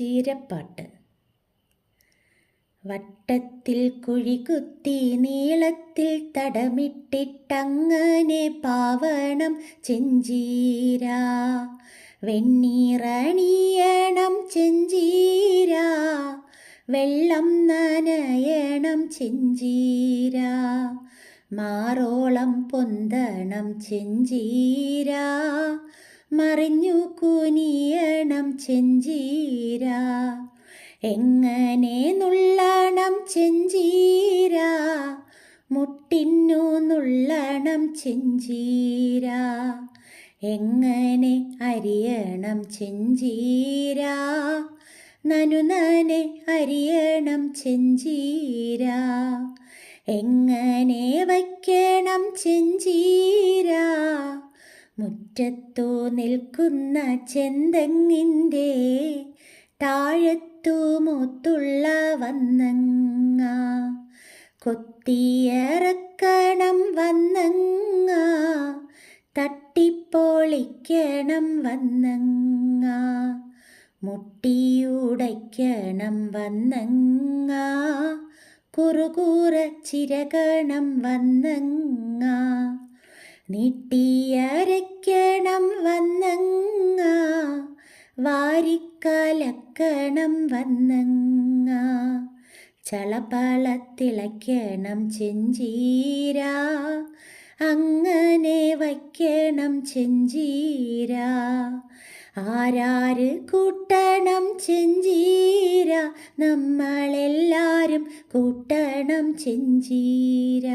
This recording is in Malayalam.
ചീരപ്പാട്ട്. വട്ടത്തിൽ കുഴി കുത്തി നീളത്തിൽ തടമിട്ടിട്ടങ്ങനെ പാവണം ചെഞ്ചീര. വെണ്ണീറണിയണം ചെഞ്ചീര. വെള്ളം നനയണം ചെഞ്ചീര. മാറോളം പൊന്തണം ചെഞ്ചീര. മറിഞ്ഞു കുനിയണം ചെഞ്ചീര. എങ്ങനെ നുള്ളണം ചെഞ്ചീര? മുട്ടിന്നു നുള്ളണം ചെഞ്ചീര? എങ്ങനെ അരിയണം ചെഞ്ചീര? നനുനനെ അരിയണം ചെഞ്ചീര? എങ്ങനെ വയ്ക്കണം ചെഞ്ചീര? മുറ്റത്തു നിൽക്കുന്ന ചെന്തെങ്ങിന്റെ താഴത്തു മുത്തുള്ള വന്നങ്ങ കൊത്തിയിറക്കണം വന്നങ്ങ തട്ടിപ്പൊളിക്കണം വന്നങ്ങ മുട്ടിയുടയ്ക്കണം വന്നങ്ങ കുറുകൂറ ചിരകണം വന്നങ്ങ നീട്ടിയരയ്ക്കണം വന്നങ്ങ വാരിക്കലക്കണം വന്നങ്ങ? ചളപളത്തിളയ്ക്കണം ചെഞ്ചീര. അങ്ങനെ വയ്ക്കണം ചെഞ്ചീര. ആരാര് കൂട്ടണം ചെഞ്ചീര? നമ്മളെല്ലാരും കൂട്ടണം ചെഞ്ചീര.